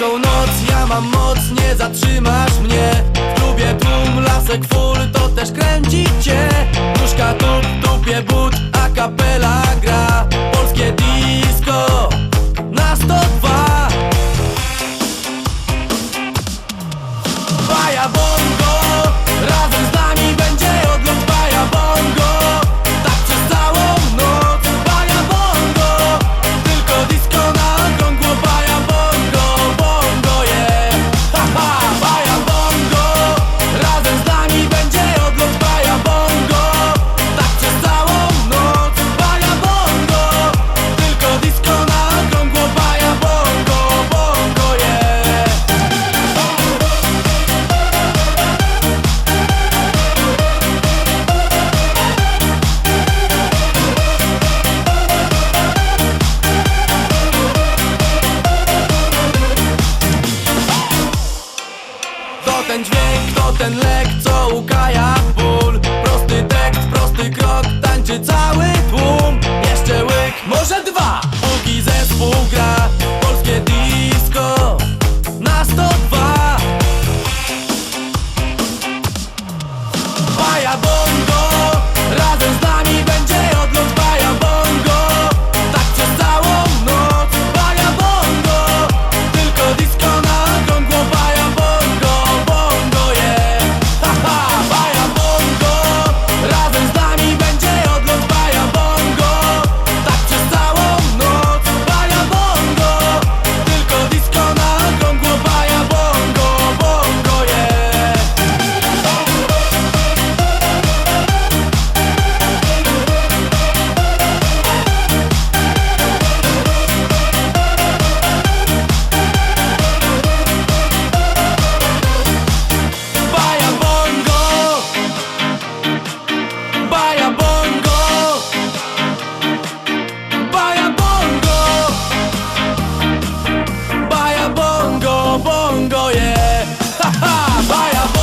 Ciężką noc, ja mam moc, nie zatrzymasz mnie. W klubie tłum, lasek full, to też kręci cię. Puszka tup, tupie but, a kapela gra. Polskie disco na 102 Baja bongo, razem z nami będzie odlot Baja bongo. ten dźwięk, to ten lek, co ukaja ból. Prosty tekst, prosty krok, tańczy cały tłum. Jeszcze łyk, może dwa. Póki zespół gra, polskie disco Na 102 bongo. go je, haha, baja